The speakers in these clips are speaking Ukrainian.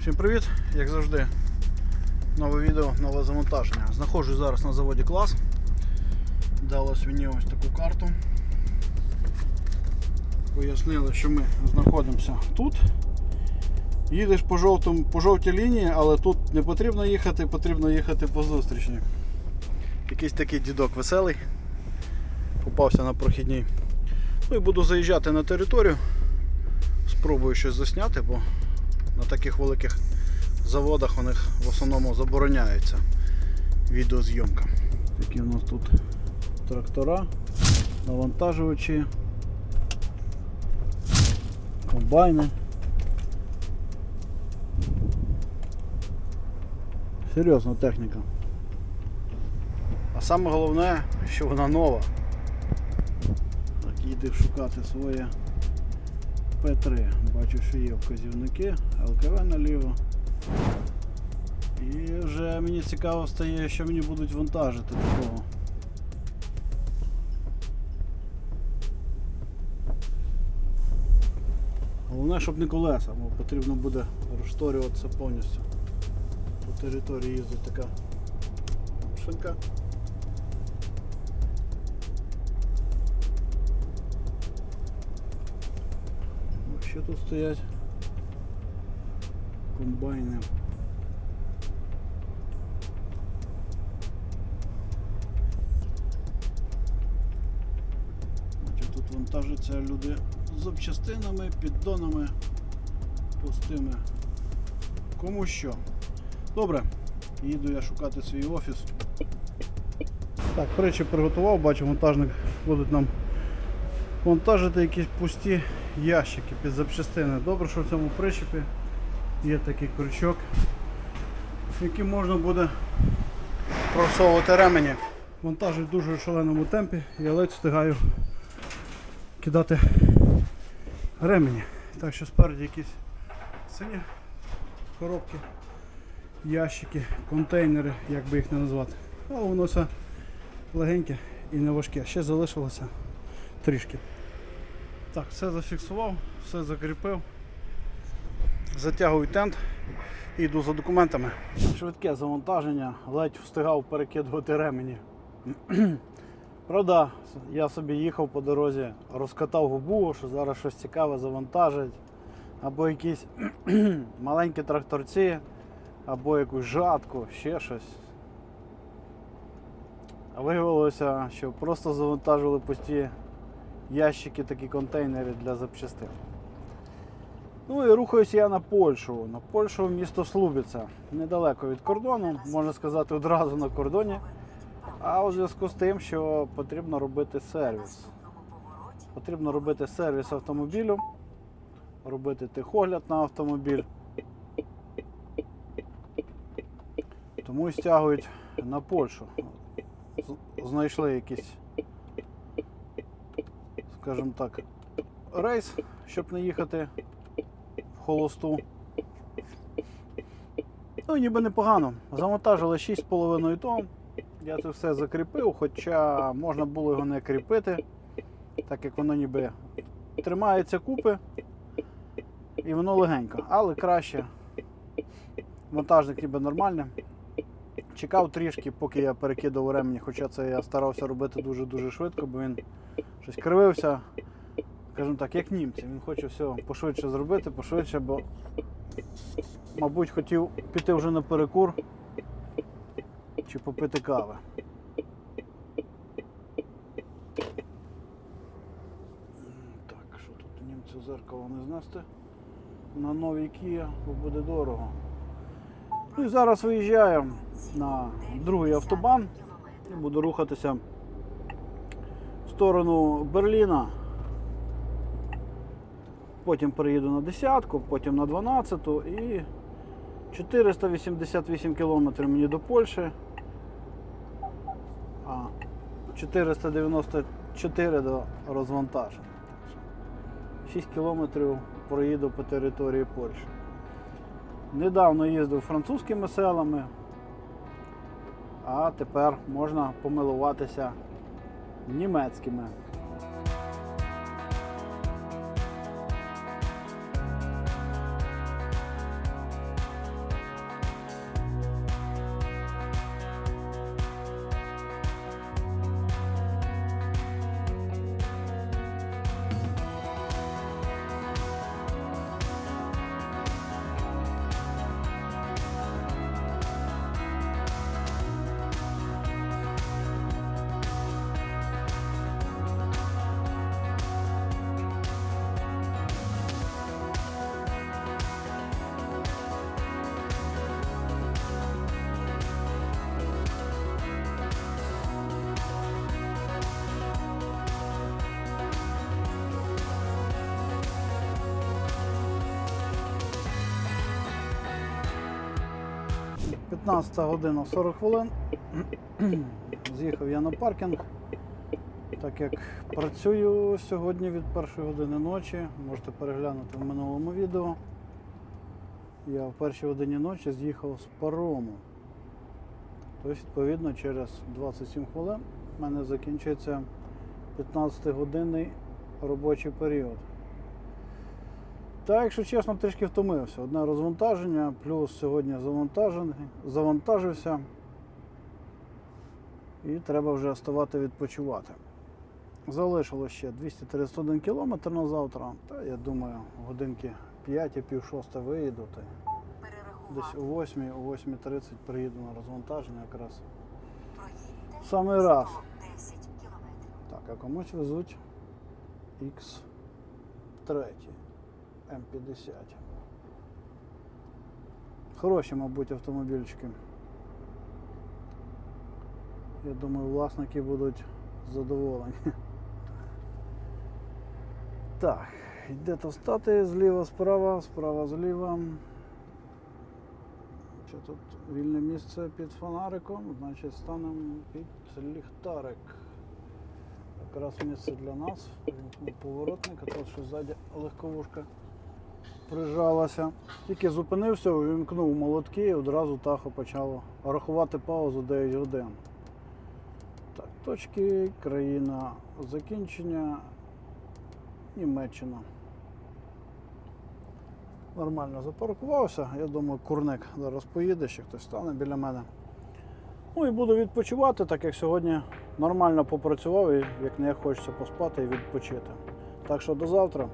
Всім привіт! Як завжди, нове відео, нове завантаження. Знаходжусь зараз на заводі клас. Далось мені ось таку карту. Пояснили, що ми знаходимося тут. Їдеш по, жовтому, по жовтій лінії, але тут не потрібно їхати, потрібно їхати по зустрічній. Якийсь такий дідок веселий. Попався на прохідній. Ну і буду заїжджати на територію. Спробую щось засняти, бо на таких великих заводах у них в основному забороняється відеозйомка. Такі у нас тут трактора, навантажувачі, комбайни. Серйозна техніка. А саме головне, що вона нова. Так, їдеш шукати своє П3. Бачу, що є вказівники, ЛКВ наліво. І вже мені цікаво стає, що мені будуть вантажити такого. Головне, щоб не колеса, бо потрібно буде розшторюватися повністю. По території їздить така машинка. Тут стоять? Комбайни. Тут вантажаться люди з запчастинами, піддонами, пустими. Кому що. Добре, їду я шукати свій офіс. Так, притчі приготував, бачу, монтажник будуть нам вантажити якісь пусті ящики під запчастини. Добре, що в цьому причепі є такий крючок, яким можна буде просовувати ремені. Монтажить в дуже шаленому темпі, я ледь встигаю кидати ремені. Так що спереді якісь сині коробки, ящики, контейнери, як би їх не назвати. Але воно все легеньке і не важке. Ще залишилося трішки. Так, все зафіксував, все закріпив. Затягую тент і йду за документами. Швидке завантаження, ледь встигав перекидувати ремені. Правда, я собі їхав по дорозі, розкатав губу, що зараз щось цікаве завантажить. Або якісь маленькі тракторці, або якусь жатку, ще щось. А виявилося, що просто завантажили пусті ящики, такі контейнери для запчастин. Ну і рухаюся я на Польщу. На Польщу місто Слубіця. Недалеко від кордону, можна сказати, одразу на кордоні. А у зв'язку з тим, що потрібно робити сервіс. Потрібно робити сервіс автомобілю, робити техогляд на автомобіль. Тому і стягують на Польщу. Знайшли якісь скажімо так, рейс, щоб не їхати в холосту. Ну, ніби непогано. Завантажили 6,5 тонн. Я це все закріпив, хоча можна було його не кріпити, так як воно ніби тримається купи і воно легенько, але краще. Вантажник ніби нормальний. Чекав трішки, поки я перекидав ремені, хоча це я старався робити дуже-дуже швидко, бо він щось кривився, скажімо так, як німці. Він хоче все пошвидше зробити, пошвидше, бо, мабуть, хотів піти вже на перекур чи попити кави. Так, що тут німцю зеркало не знести на новій Kia, бо буде дорого. Ну і зараз виїжджаємо на другий автобан і буду рухатися в сторону Берліна. Потім переїду на десятку, потім на 12 і 488 кілометрів мені до Польщі, а 494 до розвантаження. 6 кілометрів проїду по території Польщі. Недавно їздив французькими селами, а тепер можна помилуватися німецькими. 15 година 40 хвилин. З'їхав я на паркінг. Так як працюю сьогодні від першої години ночі, можете переглянути в минулому відео. Я в першій годині ночі з'їхав з парому. Тобто, відповідно, через 27 хвилин в мене закінчується 15-годинний робочий період. Та, якщо чесно, трішки втомився. Одне розвантаження, плюс сьогодні завантажився. І треба вже ставати відпочивати. Залишилось ще 231 кілометр на завтра. Та я думаю, годинки 5 і пів 6 виїду. Та десь о 8, о 8.30 приїду на розвантаження якраз. Самий раз. Так, а комусь везуть X3 М50. Хороші, мабуть, автомобільчики. Я думаю, власники будуть задоволені. Так, йде то встати зліва, справа, справа зліва. Що тут вільне місце під фонариком, значить станемо під ліхтарик. Якраз місце для нас. Поворотник, а тут що ззаді легковушка прижалася. Тільки зупинився, увімкнув молотки і одразу тахо почало рахувати паузу 9 годин. Так, точки, країна закінчення, Німеччина. Нормально запаркувався. Я думаю, курник зараз поїде, ще хтось стане біля мене. Ну і буду відпочивати, так як сьогодні нормально попрацював і як не хочеться поспати і відпочити. Так що до завтра.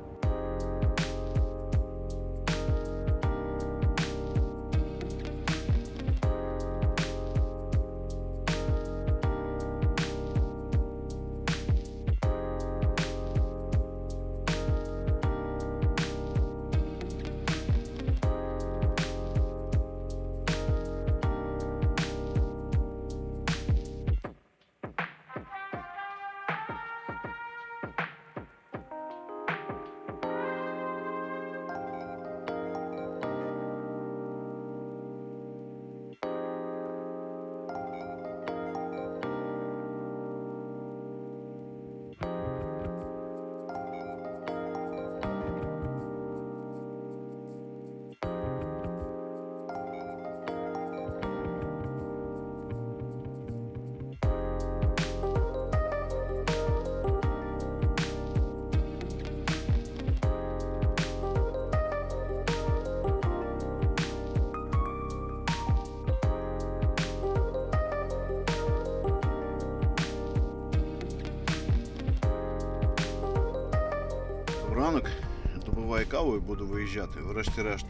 Добрий ранок. Добуваю каву і буду виїжджати. Врешті-решт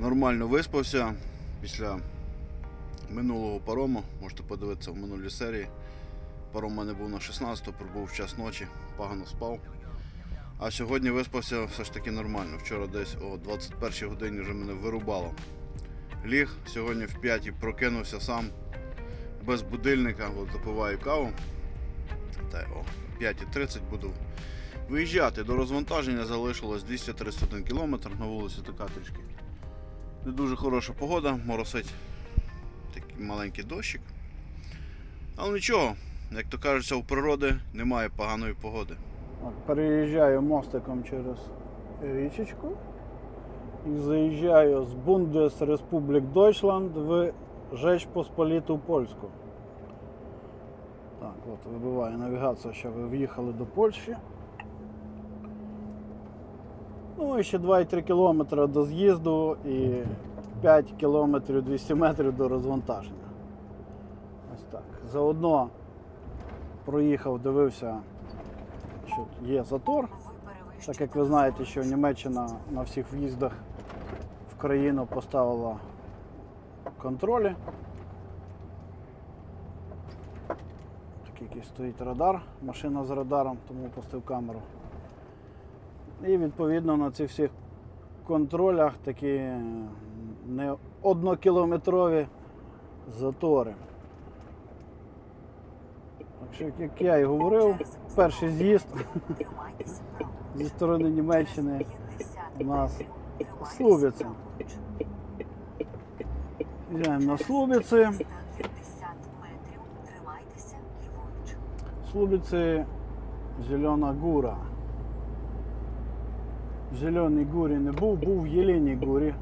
нормально виспався після минулого парому. Можете подивитися в минулій серії. Паром у мене був на 16, пробув в час ночі, погано спав. А сьогодні виспався все ж таки нормально. Вчора десь о 21 годині вже мене вирубало. Ліг, сьогодні в 5 прокинувся сам без будильника, от запиваю каву. Та о 5.30 буду Виїжджати до розвантаження залишилось 231 км, на вулиці така трішки. Не дуже хороша погода, моросить такий маленький дощик. Але нічого, як то кажеться, у природи немає поганої погоди. Переїжджаю мостиком через річечку і заїжджаю з Бундесреспублік Дойчланд в Жеч Посполіту Польську. Так, от вибиває навігація, що ви в'їхали до Польщі. Ну і ще 2,3 кілометри до з'їзду і 5 кілометрів 200 метрів до розвантаження. Ось так. Заодно проїхав, дивився, що є затор. Так як ви знаєте, що Німеччина на всіх в'їздах в країну поставила контролі. Такий якийсь стоїть радар, машина з радаром, тому пустив камеру. І відповідно на цих всіх контролях такі е, не однокілометрові затори. Так як я і говорив, перший з'їзд зі сторони Німеччини у нас праворуч. Йдемо на Слубиці. 150 метрів. Тримайтеся ліворуч. Слубиці Зелена Гура. В Зеленій гурі не був, був в Єленій гурі.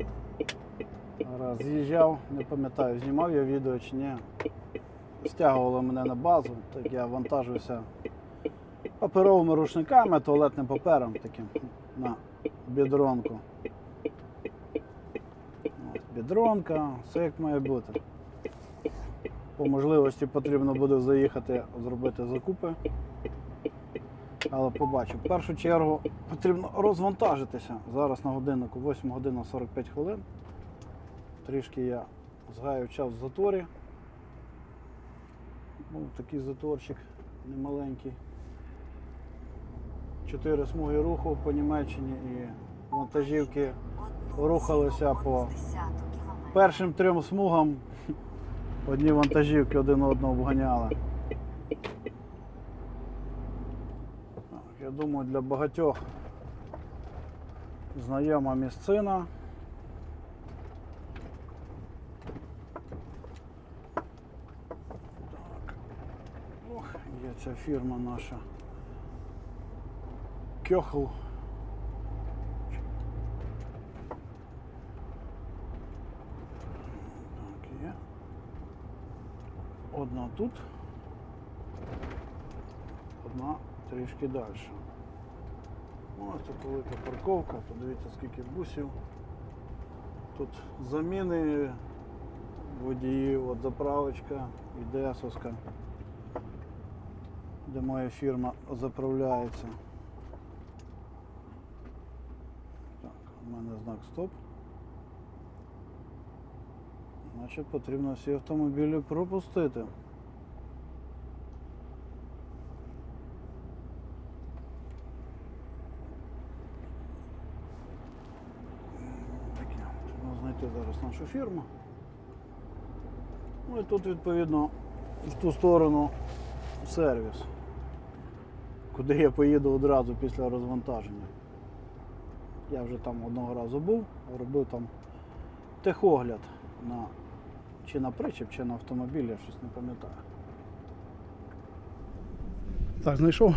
Раз з'їжджав, не пам'ятаю, знімав я відео чи ні. Стягували мене на базу, так я вантажився паперовими рушниками, туалетним папером таким на бідронку. Бідронка, все як має бути. По можливості потрібно буде заїхати, зробити закупи. Але побачу. В першу чергу потрібно розвантажитися. Зараз на годиннику 8 година 45 хвилин. Трішки я згаю час в заторі. Був такий заторчик немаленький. Чотири смуги руху по Німеччині і вантажівки рухалися по першим трьом смугам одні вантажівки один одного обганяли. Так, Я думаю, для багатьох знайома місцина. Так. Ох, є ця фірма наша. Кьохл. Так, є. Одна тут. Одна трішки далі. Ось тут велика парковка, подивіться скільки бусів. Тут заміни водіїв, от заправочка, ІДСовська, де моя фірма заправляється. Так, у мене знак стоп. Значить потрібно всі автомобілі пропустити. Треба зараз нашу фірму. Ну і тут відповідно в ту сторону сервіс, куди я поїду одразу після розвантаження. Я вже там одного разу був, робив там техогляд на чи на причеп, чи на автомобіль, я щось не пам'ятаю. Так, знайшов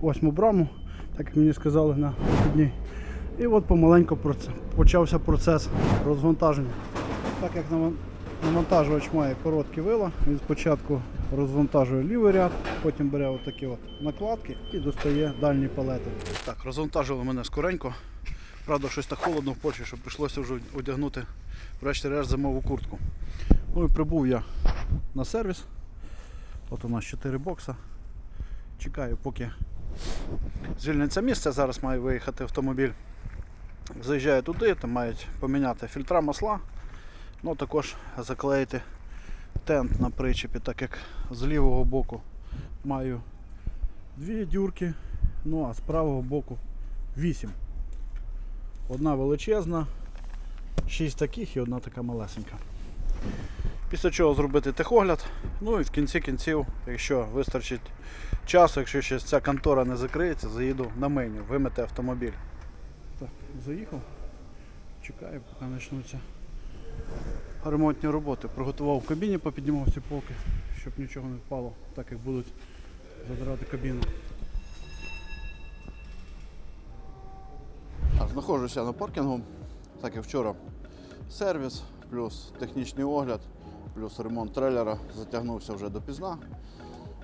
восьму браму, так як мені сказали на дні. І от помаленьку почався процес розвантаження. Так як навантажувач має короткі вила, він спочатку розвантажує лівий ряд, потім бере отакі от накладки і достає дальні палети. Так, розвантажили мене скоренько. Правда, щось так холодно в Польщі, що прийшлося вже одягнути врешті-решт зимову куртку. Ну і прибув я на сервіс. От у нас 4 бокса. Чекаю, поки звільниться місце. Зараз має виїхати автомобіль. Заїжджаю туди, там мають поміняти фільтра масла, ну також заклеїти тент на причепі, так як з лівого боку маю дві дюрки, ну а з правого боку вісім. Одна величезна, шість таких і одна така малесенька. Після чого зробити техогляд. Ну і в кінці кінців, якщо вистачить часу, якщо ще ця контора не закриється, заїду на меню, вимити автомобіль. Так, заїхав. Чекаю, поки почнуться ремонтні роботи. Приготував в кабіні, попіднімав всі полки, щоб нічого не впало, так як будуть задирати кабіну. Знаходжуся на паркінгу, так як вчора. Сервіс, плюс технічний огляд, плюс ремонт трейлера. Затягнувся вже допізна.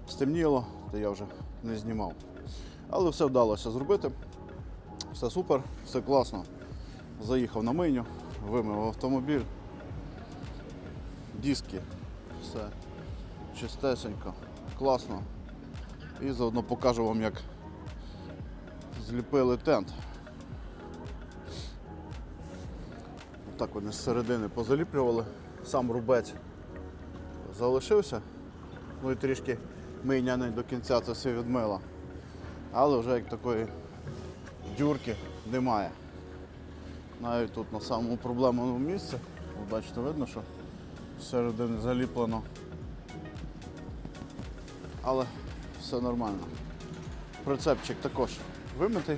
Стемніло, то я вже не знімав. Але все вдалося зробити. Все супер, все класно. Заїхав на мийню, вимив автомобіль. Диски, все чистесенько, класно. І заодно покажу вам, як зліпили тент. Так вони з середини позаліплювали. Сам рубець залишився. Ну і трішки мийня не до кінця це все відмила. Але вже як такої дюрки немає. Навіть тут на самому проблемному місці. Бачите, видно, що зсередини заліплено. Але все нормально. Прицепчик також вимитий.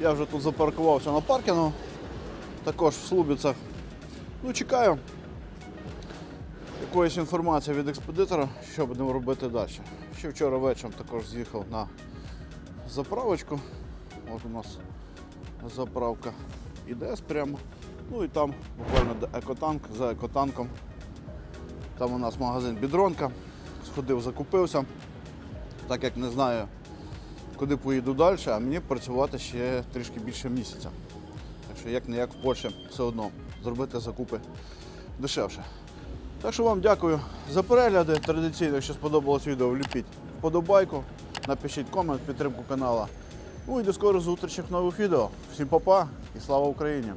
Я вже тут запаркувався на паркінгу також в Слубіцях. Ну, чекаю. якоїсь інформації від експедитора, що будемо робити далі. Ще вчора вечором також з'їхав на заправочку. От у нас заправка ІДС прямо. Ну і там буквально екотанк за екотанком. Там у нас магазин Бідронка. Сходив, закупився. Так як не знаю, куди поїду далі, а мені працювати ще трішки більше місяця. Так що як не як в Польщі все одно зробити закупи дешевше. Так що вам дякую за перегляди. Традиційно, якщо сподобалось відео, вліпіть вподобайку, напишіть комент, підтримку канала. Ну і до скорих зустрічі в нових відео. Всім па-па і слава Україні!